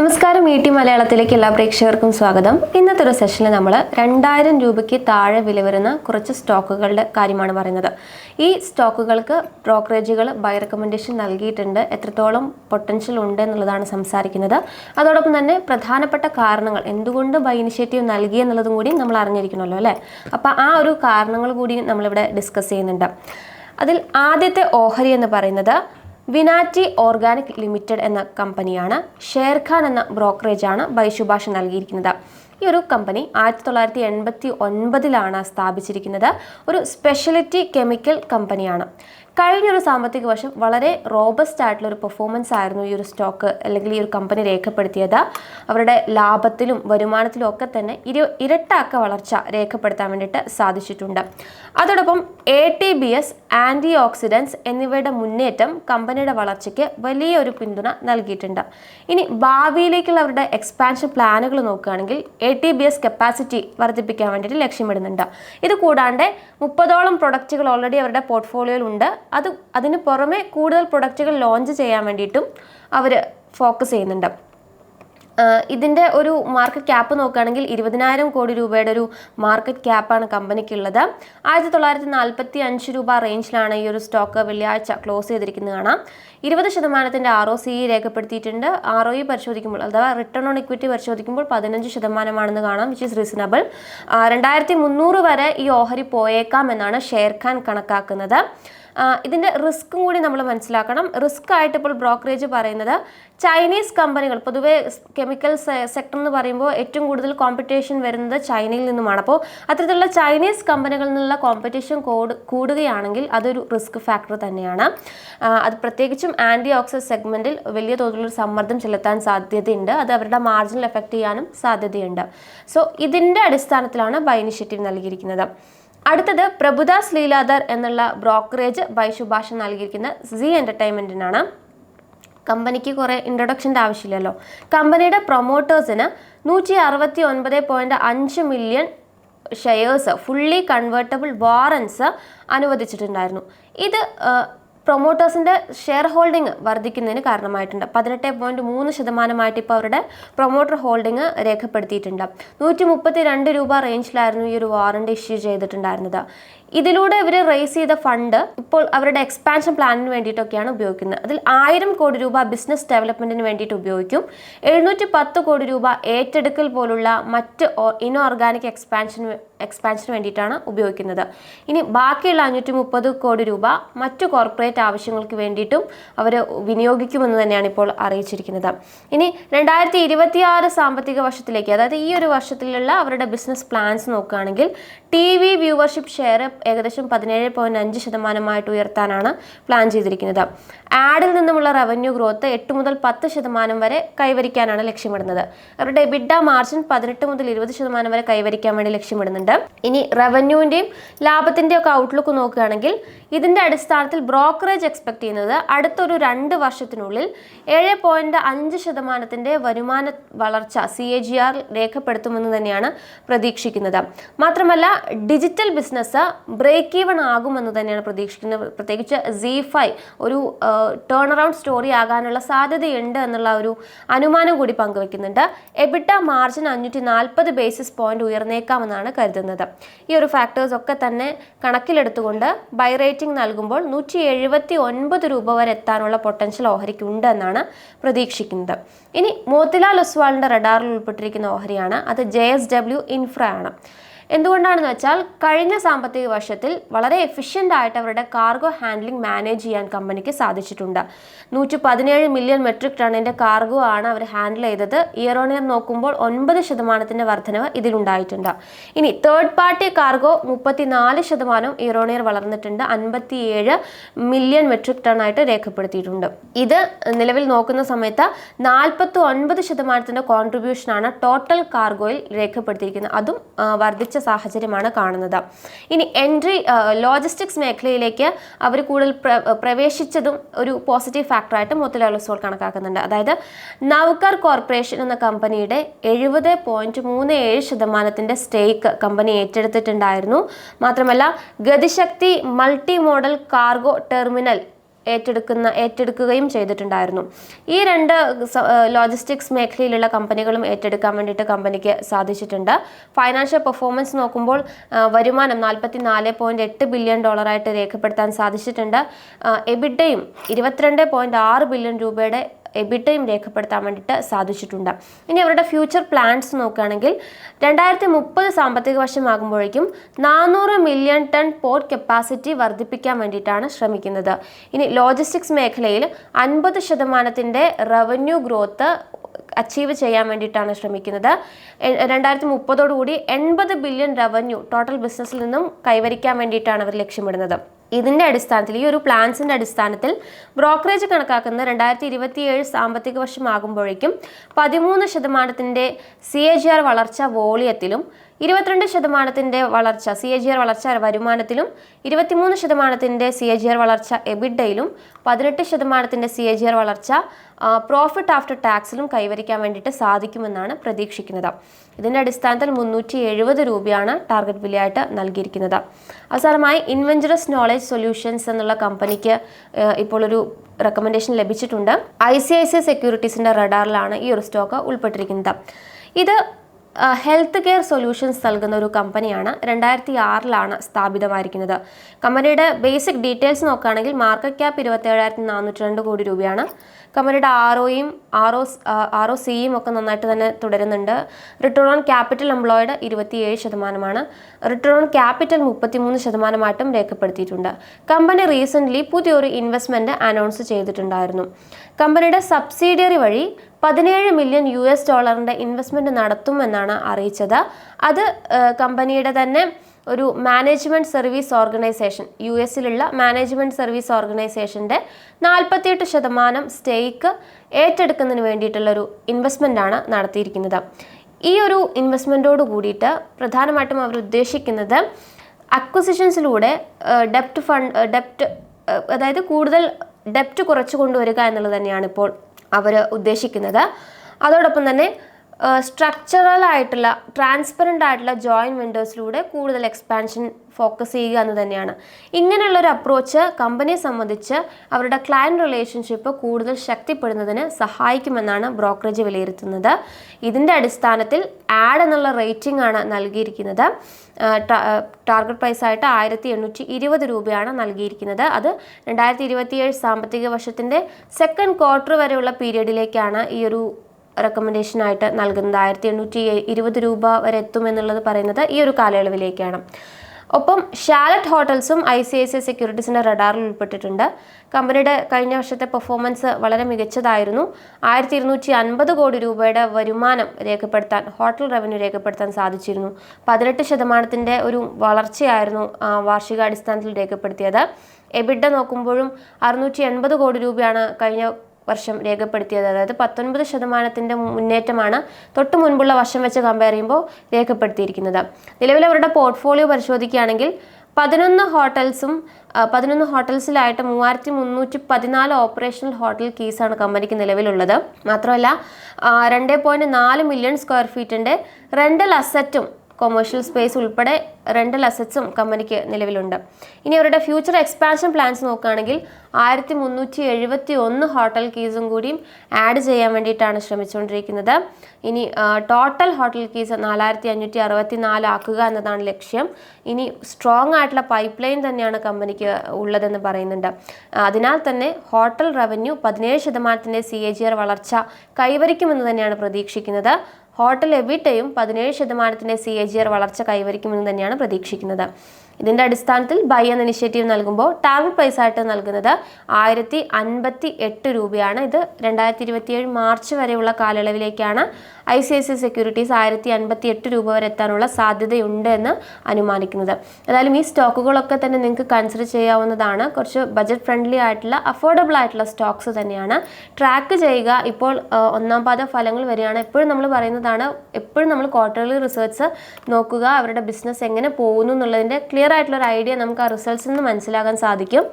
നമസ്കാരം E T മലയാളത്തിലേക്ക് എല്ലാ പ്രേക്ഷകർക്കും സ്വാഗതം. ഇന്നത്തെ ഒരു സെഷനിൽ നമ്മൾ രണ്ടായിരം രൂപയ്ക്ക് താഴെ വില വരുന്ന കുറച്ച് സ്റ്റോക്കുകളുടെ കാര്യമാണ് പറയുന്നത്. ഈ സ്റ്റോക്കുകൾക്ക് ബ്രോക്കറേജുകൾ ബൈ റെക്കമെൻഡേഷൻ നൽകിയിട്ടുണ്ട്. എത്രത്തോളം പൊട്ടൻഷ്യൽ ഉണ്ട് എന്നുള്ളതാണ് സംസാരിക്കുന്നത്. അതോടൊപ്പം തന്നെ പ്രധാനപ്പെട്ട കാരണങ്ങൾ എന്തുകൊണ്ട് ബൈ ഇനിഷ്യേറ്റീവ് നൽകി എന്നുള്ളതും കൂടി നമ്മൾ അറിഞ്ഞിരിക്കണമല്ലോ അല്ലേ? അപ്പോൾ ആ ഒരു കാരണങ്ങൾ കൂടി നമ്മളിവിടെ ഡിസ്കസ് ചെയ്യുന്നുണ്ട്. അതിൽ ആദ്യത്തെ ഓഹരി എന്ന് പറയുന്നത് വിനാറ്റി ഓർഗാനിക് ലിമിറ്റഡ് എന്ന കമ്പനിയാണ് ഷേർഖാൻ എന്ന ബ്രോക്കറേജാണ് ബൈശുഭാഷ നൽകിയിരിക്കുന്നത്. ഈ ഒരു കമ്പനി ആയിരത്തി തൊള്ളായിരത്തി എൺപത്തി ഒൻപതിലാണ് സ്ഥാപിച്ചിരിക്കുന്നത്. ഒരു സ്പെഷ്യലിറ്റി കെമിക്കൽ കമ്പനിയാണ്. കഴിഞ്ഞൊരു സാമ്പത്തിക വർഷം വളരെ റോബസ്റ്റ് ആയിട്ടുള്ള ഒരു പെർഫോമൻസ് ആയിരുന്നു ഈ ഒരു സ്റ്റോക്ക് അല്ലെങ്കിൽ ഈ ഒരു കമ്പനി രേഖപ്പെടുത്തിയത്. അവരുടെ ലാഭത്തിലും വരുമാനത്തിലും ഒക്കെ തന്നെ ഇരു ഇരട്ടാക്ക വളർച്ച രേഖപ്പെടുത്താൻ വേണ്ടിയിട്ട് സാധിച്ചിട്ടുണ്ട്. അതോടൊപ്പം A T B S antioxidants എന്നിവയുടെ മുന്നേറ്റം കമ്പനിയുടെ വളർച്ചയ്ക്ക് വലിയൊരു പിന്തുണ നൽകിയിട്ടുണ്ട്. ഇനി ഭാവിയിലേക്കുള്ള അവരുടെ എക്സ്പാൻഷൻ പ്ലാനുകൾ നോക്കുകയാണെങ്കിൽ A T B S capacity വർദ്ധിപ്പിക്കാൻ വേണ്ടിയിട്ട് ലക്ഷ്യമിടുന്നുണ്ട്. ഇത് കൂടാണ്ട് മുപ്പതോളം പ്രൊഡക്റ്റുകൾ ഓൾറെഡി അവരുടെ പോർട്ട്ഫോളിയോയിൽ ഉണ്ട്. അത് അതിന് പുറമെ കൂടുതൽ പ്രൊഡക്റ്റുകൾ ലോഞ്ച് ചെയ്യാൻ വേണ്ടിയിട്ടും അവർ ഫോക്കസ് ചെയ്യുന്നുണ്ട്. ഇതിന്റെ ഒരു മാർക്കറ്റ് ക്യാപ്പ് നോക്കുകയാണെങ്കിൽ ഇരുപതിനായിരം കോടി രൂപയുടെ ഒരു മാർക്കറ്റ് ക്യാപ്പാണ് കമ്പനിക്കുള്ളത്. ആയിരത്തി തൊള്ളായിരത്തി നാൽപ്പത്തി അഞ്ച് രൂപ റേഞ്ചിലാണ് ഈ ഒരു സ്റ്റോക്ക് വെള്ളിയാഴ്ച ക്ലോസ് ചെയ്തിരിക്കുന്നത് കാണാം. ഇരുപത് ശതമാനത്തിന്റെ ആർ ഒ സി രേഖപ്പെടുത്തിയിട്ടുണ്ട്. ആർ ഒ ഇ പരിശോധിക്കുമ്പോൾ അഥവാ റിട്ടേൺ ഓൺ ഇക്വിറ്റി പരിശോധിക്കുമ്പോൾ പതിനഞ്ച് ശതമാനമാണെന്ന് കാണാം വിച്ച് ഇസ് റീസണബിൾ രണ്ടായിരത്തി മുന്നൂറ് വരെ ഈ ഓഹരി പോയേക്കാം എന്നാണ് ഷെയർ ഖാൻ കണക്കാക്കുന്നത്. ഇതിന്റെ റിസ്ക്കും കൂടി നമ്മൾ മനസ്സിലാക്കണം. റിസ്ക് ആയിട്ട് ഇപ്പോൾ ബ്രോക്കറേജ് പറയുന്നത് ചൈനീസ് കമ്പനികൾ പൊതുവേ കെമിക്കൽ സെക്ടർ എന്ന് പറയുമ്പോൾ ഏറ്റവും കൂടുതൽ കോമ്പറ്റീഷൻ വരുന്നത് ചൈനയിൽ നിന്നുമാണ്. അപ്പോൾ അത്തരത്തിലുള്ള ചൈനീസ് കമ്പനികളിൽ നിന്നുള്ള കോമ്പറ്റീഷൻ കൂടുകയാണെങ്കിൽ അതൊരു റിസ്ക് ഫാക്ടർ തന്നെയാണ്. അത് പ്രത്യേകിച്ചും ആന്റി ഓക്സിഡ് സെഗ്മെന്റിൽ വലിയ തോതിലുള്ള സമ്മർദ്ദം ചെലുത്താൻ സാധ്യതയുണ്ട്. അത് അവരുടെ മാർജിനൽ എഫക്റ്റ് ചെയ്യാനും സാധ്യതയുണ്ട്. സോ ഇതിന്റെ അടിസ്ഥാനത്തിലാണ് ബൈ ഇനിഷ്യേറ്റീവ് നൽകിയിരിക്കുന്നത്. അടുത്തത് പ്രഭുദാസ് ലീലാധർ എന്നുള്ള ബ്രോക്കറേജ് ബൈ ശുഭാഷ നൽകിയിരിക്കുന്ന സി എന്റർടൈൻമെന്റിനാണ് കമ്പനിക്ക് കുറേ ഇൻട്രൊഡക്ഷന്റെ ആവശ്യമില്ലല്ലോ. കമ്പനിയുടെ പ്രൊമോട്ടേഴ്സിന് നൂറ്റി അറുപത്തി ഒൻപത് പോയിന്റ് അഞ്ച് million shares fully convertible warrants അനുവദിച്ചിട്ടുണ്ടായിരുന്നു. ഇത് പ്രൊമോട്ടേഴ്സിന്റെ ഷെയർ ഹോൾഡിംഗ് വർദ്ധിക്കുന്നതിന് കാരണമായിട്ടുണ്ട്. പതിനെട്ട് പോയിന്റ് മൂന്ന് ശതമാനമായിട്ട് ഇപ്പോൾ അവരുടെ പ്രൊമോട്ടർ ഹോൾഡിംഗ് രേഖപ്പെടുത്തിയിട്ടുണ്ട്. നൂറ്റി മുപ്പത്തി രണ്ട് രൂപ റേഞ്ചിലായിരുന്നു ഈ ഒരു വാറണ്ട് ഇഷ്യൂ ചെയ്തിട്ടുണ്ടായിരുന്നത്. ഇതിലൂടെ ഇവർ റേസ് ചെയ്ത ഫണ്ട് ഇപ്പോൾ അവരുടെ എക്സ്പാൻഷൻ പ്ലാനിന് വേണ്ടിയിട്ടൊക്കെയാണ് ഉപയോഗിക്കുന്നത്. അതിൽ ആയിരം കോടി രൂപ ബിസിനസ് ഡെവലപ്മെന്റിന് വേണ്ടിയിട്ട് ഉപയോഗിക്കും. എഴുന്നൂറ്റി പത്ത് കോടി രൂപ ഏറ്റെടുക്കൽ പോലുള്ള മറ്റ് ഇനോർഗാനിക് എക്സ്പാൻഷൻ എക്സ്പാൻഷന് വേണ്ടിയിട്ടാണ് ഉപയോഗിക്കുന്നത്. ഇനി ബാക്കിയുള്ള അഞ്ഞൂറ്റി മുപ്പത് കോടി രൂപ മറ്റു കോർപ്പറേറ്റ് ആവശ്യങ്ങൾക്ക് വേണ്ടിയിട്ടും അവർ വിനിയോഗിക്കുമെന്ന് തന്നെയാണ് ഇപ്പോൾ അറിയിച്ചിരിക്കുന്നത്. ഇനി രണ്ടായിരത്തി ഇരുപത്തി ആറ് സാമ്പത്തിക വർഷത്തിലേക്ക് അതായത് ഈ ഒരു വർഷത്തിലുള്ള അവരുടെ ബിസിനസ് പ്ലാൻസ് നോക്കുകയാണെങ്കിൽ ടി വി വ്യൂവർഷിപ്പ് ഷെയർ ഏകദേശം പതിനേഴ് പോയിന്റ് അഞ്ച് ശതമാനമായിട്ട് ഉയർത്താനാണ് പ്ലാൻ ചെയ്തിരിക്കുന്നത്. ആഡിൽ നിന്നുമുള്ള റവന്യൂ ഗ്രോത്ത് എട്ട് മുതൽ പത്ത് ശതമാനം വരെ കൈവരിക്കാനാണ് ലക്ഷ്യമിടുന്നത്. അവരുടെ എബിഡ മാർജിൻ പതിനെട്ട് മുതൽ ഇരുപത് ശതമാനം വരെ കൈവരിക്കാൻ വേണ്ടി ലക്ഷ്യമിടുന്നുണ്ട്. ഇനി റവന്യൂവിന്റെയും ലാഭത്തിന്റെയും ഒക്കെ ഔട്ട്ലുക്ക് നോക്കുകയാണെങ്കിൽ ഇതിന്റെ അടിസ്ഥാനത്തിൽ ബ്രോക്കറേജ് എക്സ്പെക്ട് ചെയ്യുന്നത് അടുത്തൊരു രണ്ട് വർഷത്തിനുള്ളിൽ ഏഴ് പോയിന്റ് അഞ്ച് ശതമാനത്തിന്റെ വരുമാന വളർച്ച സി എ ജി ആർ രേഖപ്പെടുത്തുമെന്ന് തന്നെയാണ് പ്രതീക്ഷിക്കുന്നത്. മാത്രമല്ല ഡിജിറ്റൽ ബിസിനസ് ബ്രേക്ക് ഈവൺ ആകുമെന്ന് തന്നെയാണ് പ്രതീക്ഷിക്കുന്നത്. പ്രത്യേകിച്ച് സി ഫൈവ് ഒരു ടേൺ അറൗണ്ട് സ്റ്റോറി ആകാനുള്ള സാധ്യതയുണ്ട് എന്നുള്ള ഒരു അനുമാനം കൂടി പങ്കുവെക്കുന്നുണ്ട്. എബിട്ട മാർജിൻ അഞ്ഞൂറ്റി നാൽപ്പത് ബേസിസ് പോയിന്റ് ഉയർന്നേക്കാമെന്നാണ് കരുതുന്നത്. ഈ ഒരു ഫാക്ടേഴ്സ് ഒക്കെ തന്നെ കണക്കിലെടുത്തുകൊണ്ട് ബൈ റേറ്റിംഗ് നൽകുമ്പോൾ നൂറ്റി എഴുപത്തി ഒൻപത് രൂപ വരെ എത്താനുള്ള പൊട്ടൻഷ്യൽ ഓഹരിക്ക് ഉണ്ടെന്നാണ് പ്രതീക്ഷിക്കുന്നത്. ഇനി മോത്തിലാൽ ഒസ്വാളിന്റെ റഡാറിൽ ഉൾപ്പെട്ടിരിക്കുന്ന ഓഹരിയാണ്. അത് ജെ എസ് ഡബ്ല്യു ഇൻഫ്ര ആണ് എന്തുകൊണ്ടാണെന്ന് വെച്ചാൽ കഴിഞ്ഞ സാമ്പത്തിക വർഷത്തിൽ വളരെ എഫിഷ്യന്റ് ആയിട്ട് അവരുടെ കാർഗോ ഹാൻഡ്ലിംഗ് മാനേജ് ചെയ്യാൻ കമ്പനിക്ക് സാധിച്ചിട്ടുണ്ട്. നൂറ്റി പതിനേഴ് മില്യൺ മെട്രിക് ടണ്ണിന്റെ കാർഗോ ആണ് അവർ ഹാൻഡിൽ ചെയ്തത്. ഇയർ ഓൺ ഇയർ നോക്കുമ്പോൾ ഒൻപത് ശതമാനത്തിന്റെ വർധനവ് ഇതിലുണ്ടായിട്ടുണ്ട്. ഇനി തേർഡ് പാർട്ടി കാർഗോ മുപ്പത്തിനാല് ശതമാനം ഇയർ ഓൺ ഇയർ വളർന്നിട്ടുണ്ട്. അൻപത്തിയേഴ് മില്യൺ മെട്രിക് ടൺ ആയിട്ട് രേഖപ്പെടുത്തിയിട്ടുണ്ട്. ഇത് നിലവിൽ നോക്കുന്ന സമയത്ത് നാൽപ്പത്തി ഒൻപത് ശതമാനത്തിന്റെ കോൺട്രിബ്യൂഷനാണ് ടോട്ടൽ കാർഗോയിൽ രേഖപ്പെടുത്തിയിരിക്കുന്നത്. അതും വർദ്ധിച്ച സാഹചര്യമാണ് കാണുന്നത്. ഇനി എൻട്രി ലോജിസ്റ്റിക്സ് മേഖലയിലേക്ക് അവർ കൂടുതൽ പ്രവേശിച്ചതും ഒരു പോസിറ്റീവ് ഫാക്ടറായിട്ട് മോത്തിലാൽ ഒസ്വാൾ കണക്കാക്കുന്നുണ്ട്. അതായത് നൗകർ കോർപ്പറേഷൻ എന്ന കമ്പനിയുടെ എഴുപത് പോയിന്റ് മൂന്ന് ഏഴ് ശതമാനത്തിന്റെ സ്റ്റേക്ക് കമ്പനി ഏറ്റെടുത്തിട്ടുണ്ടായിരുന്നു. മാത്രമല്ല Gatishakti multi modal cargo terminal ഏറ്റെടുക്കുന്ന ഏറ്റെടുക്കുകയും ചെയ്തിട്ടുണ്ടായിരുന്നു. ഈ രണ്ട് ലോജിസ്റ്റിക്സ് മേഖലയിലുള്ള കമ്പനികളും ഏറ്റെടുക്കാൻ വേണ്ടിയിട്ട് കമ്പനിക്ക് സാധിച്ചിട്ടുണ്ട്. ഫൈനാൻഷ്യൽ പെർഫോമൻസ് നോക്കുമ്പോൾ വരുമാനം നാൽപ്പത്തി നാല് പോയിന്റ് എട്ട് ബില്യൺ ഡോളറായിട്ട് രേഖപ്പെടുത്താൻ സാധിച്ചിട്ടുണ്ട്. എബിഡയും ഇരുപത്തിരണ്ട് പോയിന്റ് ആറ് ബില്യൺ രൂപയുടെ എബിട്ടയും രേഖപ്പെടുത്താൻ വേണ്ടിയിട്ട് സാധിച്ചിട്ടുണ്ട്. ഇനി അവരുടെ ഫ്യൂച്ചർ പ്ലാൻസ് നോക്കുകയാണെങ്കിൽ രണ്ടായിരത്തി മുപ്പത് സാമ്പത്തിക വർഷമാകുമ്പോഴേക്കും നാനൂറ് മില്യൺ ടൺ പോർട്ട് കപ്പാസിറ്റി വർദ്ധിപ്പിക്കാൻ വേണ്ടിയിട്ടാണ് ശ്രമിക്കുന്നത്. ഇനി ലോജിസ്റ്റിക്സ് മേഖലയിൽ അൻപത് ശതമാനത്തിന്റെ റവന്യൂ ഗ്രോത്ത് അച്ചീവ് ചെയ്യാൻ വേണ്ടിയിട്ടാണ് ശ്രമിക്കുന്നത്. രണ്ടായിരത്തി മുപ്പതോടുകൂടി എൺപത് ബില്യൺ റവന്യൂ ടോട്ടൽ ബിസിനസ്സിൽ നിന്നും കൈവരിക്കാൻ വേണ്ടിയിട്ടാണ് അവർ ലക്ഷ്യമിടുന്നത്. ഇതിന്റെ അടിസ്ഥാനത്തിൽ ഈ ഒരു പ്ലാൻസിന്റെ അടിസ്ഥാനത്തിൽ ബ്രോക്കറേജ് കണക്കാക്കുന്ന രണ്ടായിരത്തി ഇരുപത്തിയേഴ് സാമ്പത്തിക വർഷമാകുമ്പോഴേക്കും പതിമൂന്ന് ശതമാനത്തിന്റെ സി എ ജി ആർ വളർച്ച വോളിയത്തിലും ഇരുപത്തിരണ്ട് ശതമാനത്തിന്റെ വളർച്ച സി എ ജി ആർ വളർച്ച വരുമാനത്തിലും ഇരുപത്തിമൂന്ന് ശതമാനത്തിന്റെ സി എ ജി ആർ വളർച്ച എബിഡയിലും പതിനെട്ട് ശതമാനത്തിന്റെ സി എ ജി ആർ വളർച്ച പ്രോഫിറ്റ് ആഫ്റ്റർ ടാക്സിലും കൈവരിക്കാൻ വേണ്ടിയിട്ട് സാധിക്കുമെന്നാണ് പ്രതീക്ഷിക്കുന്നത്. ഇതിന്റെ അടിസ്ഥാനത്തിൽ മുന്നൂറ്റി എഴുപത് രൂപയാണ് ടാർഗറ്റ് വിലയായിട്ട് നൽകിയിരിക്കുന്നത്. അവസാനമായി ഇൻവെഞ്ചറസ് നോളജ് സൊല്യൂഷൻസ് എന്നുള്ള കമ്പനിക്ക് ഇപ്പോൾ ഒരു റെക്കമെൻഡേഷൻ ലഭിച്ചിട്ടുണ്ട്. ഐ സി ഐ സി സെക്യൂരിറ്റീസിന്റെ റഡാറിലാണ് ഈ ഒരു സ്റ്റോക്ക് ഉൾപ്പെട്ടിരിക്കുന്നത്. ഇത് ഹെൽത്ത് കെയർ സൊല്യൂഷൻസ് നൽകുന്ന ഒരു കമ്പനിയാണ് രണ്ടായിരത്തി ആറിലാണ് സ്ഥാപിതമായിരിക്കുന്നത്. കമ്പനിയുടെ ബേസിക് ഡീറ്റെയിൽസ് നോക്കുകയാണെങ്കിൽ മാർക്കറ്റ് ക്യാപ്പ് ഇരുപത്തേഴായിരത്തി നാനൂറ്റി രണ്ട് കോടി രൂപയാണ്. കമ്പനിയുടെ ആർ ഒയും ആർ ഒ ആർ ഒ സിയും ഒക്കെ നന്നായിട്ട് തന്നെ തുടരുന്നുണ്ട്. റിട്ടേൺ ഓൺ ക്യാപിറ്റൽ എംപ്ലോയിഡ് ഇരുപത്തിയേഴ് ശതമാനമാണ്. റിട്ടേൺ ഓൺ ക്യാപിറ്റൽ മുപ്പത്തിമൂന്ന് ശതമാനമായിട്ടും രേഖപ്പെടുത്തിയിട്ടുണ്ട്. കമ്പനി റീസെന്റ്ലി പുതിയൊരു ഇൻവെസ്റ്റ്മെന്റ് അനൗൺസ് ചെയ്തിട്ടുണ്ടായിരുന്നു. കമ്പനിയുടെ സബ്സിഡിയറി വഴി പതിനേഴ് മില്യൺ യു എസ് ഡോളറിന്റെ ഇൻവെസ്റ്റ്മെന്റ് നടത്തുമെന്നാണ് അറിയിച്ചത്. അത് കമ്പനിയുടെ തന്നെ ഒരു മാനേജ്മെന്റ് സർവീസ് ഓർഗനൈസേഷൻ യു എസിലുള്ള മാനേജ്മെന്റ് സർവീസ് ഓർഗനൈസേഷന്റെ നാൽപ്പത്തിയെട്ട് ശതമാനം സ്റ്റേക്ക് ഏറ്റെടുക്കുന്നതിന് വേണ്ടിയിട്ടുള്ളൊരു ഇൻവെസ്റ്റ്മെന്റാണ് നടത്തിയിരിക്കുന്നത്. ഈ ഒരു ഇൻവെസ്റ്റ്മെന്റോട് കൂടിയിട്ട് പ്രധാനമായിട്ടും അവർ ഉദ്ദേശിക്കുന്നത് അക്വസിഷൻസിലൂടെ ഡെപ്റ്റ് ഫണ്ട് ഡെപ്റ്റ് അതായത് കൂടുതൽ ഡെപ്റ്റ് കുറച്ചു കൊണ്ടുവരിക എന്നുള്ളത് തന്നെയാണ് ഇപ്പോൾ അവർ ഉദ്ദേശിക്കുന്നത്. അതോടൊപ്പം തന്നെ സ്ട്രക്ചറൽ ആയിട്ടുള്ള ട്രാൻസ്പെറന്റ് ആയിട്ടുള്ള ജോയിന്റ് വെൻഡേഴ്സിലൂടെ കൂടുതൽ എക്സ്പാൻഷൻ ഫോക്കസ് ചെയ്യുക എന്ന് തന്നെയാണ്. ഇങ്ങനെയുള്ള ഒരു അപ്രോച്ച് കമ്പനിയെ സംബന്ധിച്ച് അവരുടെ ക്ലയന്റ് റിലേഷൻഷിപ്പ് കൂടുതൽ ശക്തിപ്പെടുന്നതിന് സഹായിക്കുമെന്നാണ് ബ്രോക്കറേജ് വിലയിരുത്തുന്നത്. ഇതിന്റെ അടിസ്ഥാനത്തിൽ ആഡ് എന്നുള്ള റേറ്റിംഗ് ആണ് നൽകിയിരിക്കുന്നത്. ടാർഗറ്റ് പ്രൈസ് ആയിട്ട് ആയിരത്തി എണ്ണൂറ്റി ഇരുപത് രൂപയാണ് നൽകിയിരിക്കുന്നത്. അത് രണ്ടായിരത്തി ഇരുപത്തിയേഴ് സാമ്പത്തിക വർഷത്തിന്റെ സെക്കൻഡ് ക്വാർട്ടർ വരെയുള്ള പീരീഡിലേക്കാണ് ഈ ഒരു റെക്കമെൻഡേഷനായിട്ട് നൽകുന്നത്. ആയിരത്തി എണ്ണൂറ്റി ഇരുപത് രൂപ വരെ എത്തുമെന്നുള്ളത് പറയുന്നത് ഈ ഒരു കാലയളവിലേക്കാണ്. ഒപ്പം ഷാലറ്റ് ഹോട്ടൽസും ഐ സി ഐ സി സെക്യൂരിറ്റീസിന്റെ റഡാറിൽ ഉൾപ്പെട്ടിട്ടുണ്ട്. കമ്പനിയുടെ കഴിഞ്ഞ വർഷത്തെ പെർഫോമൻസ് വളരെ മികച്ചതായിരുന്നു. ആയിരത്തി ഇരുന്നൂറ്റി അൻപത് കോടി രൂപയുടെ വരുമാനം രേഖപ്പെടുത്താൻ ഹോട്ടൽ റവന്യൂ രേഖപ്പെടുത്താൻ സാധിച്ചിരുന്നു. പതിനെട്ട് ശതമാനത്തിന്റെ ഒരു വളർച്ചയായിരുന്നു വാർഷികാടിസ്ഥാനത്തിൽ രേഖപ്പെടുത്തിയത്. എബിഡ നോക്കുമ്പോഴും അറുന്നൂറ്റി എൺപത് കോടി രൂപയാണ് കഴിഞ്ഞ വർഷം രേഖപ്പെടുത്തിയത്. അതായത് പത്തൊൻപത് ശതമാനത്തിന്റെ മുന്നേറ്റമാണ് തൊട്ട് മുൻപുള്ള വർഷം വെച്ച് കമ്പയർ ചെയ്യുമ്പോൾ രേഖപ്പെടുത്തിയിരിക്കുന്നത്. നിലവിൽ അവരുടെ പോർട്ട്ഫോളിയോ പരിശോധിക്കുകയാണെങ്കിൽ പതിനൊന്ന് ഹോട്ടൽസും പതിനൊന്ന് ഹോട്ടൽസിലായിട്ട് മൂവായിരത്തി മുന്നൂറ്റി പതിനാല് ഓപ്പറേഷണൽ ഹോട്ടൽ കീസാണ് കമ്പനിക്ക് നിലവിലുള്ളത്. മാത്രമല്ല രണ്ട് പോയിന്റ് നാല് മില്യൺ സ്ക്വയർ ഫീറ്റിന്റെ റെന്റൽ അസറ്റും കൊമേഴ്ഷ്യൽ സ്പേസ് ഉൾപ്പെടെ റെന്റൽ അസറ്റ്സും കമ്പനിക്ക് നിലവിലുണ്ട്. ഇനി അവരുടെ ഫ്യൂച്ചർ എക്സ്പാൻഷൻ പ്ലാൻസ് നോക്കുകയാണെങ്കിൽ ആയിരത്തി മുന്നൂറ്റി എഴുപത്തി ഒന്ന് ഹോട്ടൽ കീസും കൂടിയും ആഡ് ചെയ്യാൻ വേണ്ടിയിട്ടാണ് ശ്രമിച്ചുകൊണ്ടിരിക്കുന്നത്. ഇനി ടോട്ടൽ ഹോട്ടൽ കീസ് നാലായിരത്തി അഞ്ഞൂറ്റി അറുപത്തി നാല് ആക്കുക എന്നതാണ് ലക്ഷ്യം. ഇനി സ്ട്രോങ് ആയിട്ടുള്ള പൈപ്പ് ലൈൻ തന്നെയാണ് കമ്പനിക്ക് ഉള്ളതെന്ന് പറയുന്നുണ്ട്. അതിനാൽ തന്നെ ഹോട്ടൽ റവന്യൂ പതിനേഴ് ശതമാനത്തിന്റെ സി എ ജി ആർ വളർച്ച കൈവരിക്കുമെന്ന് തന്നെയാണ് പ്രതീക്ഷിക്കുന്നത്. ഹോട്ടൽ എബിറ്റയും പതിനേഴ് ശതമാനത്തിന്റെ സി എ ജി ആർ വളർച്ച കൈവരിക്കുമെന്ന് തന്നെയാണ് പ്രതീക്ഷിക്കുന്നത്. ഇതിന്റെ അടിസ്ഥാനത്തിൽ ബൈ എന്ന ഇനിഷ്യേറ്റീവ് നൽകുമ്പോൾ ടാർഗറ്റ് പ്രൈസ് ആയിട്ട് നൽകുന്നത് ആയിരത്തി അൻപത്തി എട്ട് രൂപയാണ്. ഇത് രണ്ടായിരത്തി ഇരുപത്തിയേഴ് മാർച്ച് വരെയുള്ള കാലയളവിലേക്കാണ് I C I C securities ആയിരത്തി അൻപത്തി എട്ട് രൂപ വരെ എത്താനുള്ള സാധ്യതയുണ്ട് എന്ന് അനുമാനിക്കുന്നത്. ഏതായാലും ഈ സ്റ്റോക്കുകളൊക്കെ തന്നെ നിങ്ങൾക്ക് കൺസിഡർ ചെയ്യാവുന്നതാണ്. കുറച്ച് ബജറ്റ് ഫ്രണ്ട്ലി ആയിട്ടുള്ള അഫോർഡബിൾ ആയിട്ടുള്ള സ്റ്റോക്സ് തന്നെയാണ്. ട്രാക്ക് ചെയ്യുക. ഇപ്പോൾ ഒന്നാം പാദ ഫലങ്ങൾ വരികയാണ്. എപ്പോഴും നമ്മൾ പറയുന്നതാണ് എപ്പോഴും നമ്മൾ ക്വാർട്ടർലി റിസർച്ച് നോക്കുക അവരുടെ ബിസിനസ് എങ്ങനെ പോകുന്നു എന്നുള്ളതിന്റെ ക്ലിയർ ആയിട്ടുള്ള ഒരു ഐഡിയ നമുക്ക് ആ റിസൾട്ട്സിൽ നിന്ന് മനസ്സിലാക്കാൻ സാധിക്കും.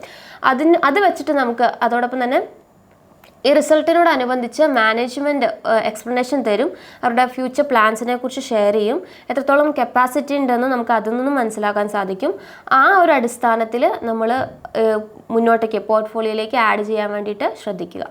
അതിന് അത് വെച്ചിട്ട് നമുക്ക് അതോടൊപ്പം തന്നെ ഈ റിസൾട്ടിനോടനുബന്ധിച്ച് മാനേജ്മെന്റ് എക്സ്പ്ലനേഷൻ തരും. അവരുടെ ഫ്യൂച്ചർ പ്ലാൻസിനെ കുറിച്ച് ഷെയർ ചെയ്യും. എത്രത്തോളം കപ്പാസിറ്റി ഉണ്ടെന്ന് നമുക്ക് അതിൽ നിന്നും മനസ്സിലാക്കാൻ സാധിക്കും. ആ ഒരു അടിസ്ഥാനത്തിൽ നമ്മൾ മുന്നോട്ടേക്ക് പോർട്ട്ഫോളിയോയിലേക്ക് ആഡ് ചെയ്യാൻ വേണ്ടിയിട്ട് ശ്രദ്ധിക്കുക.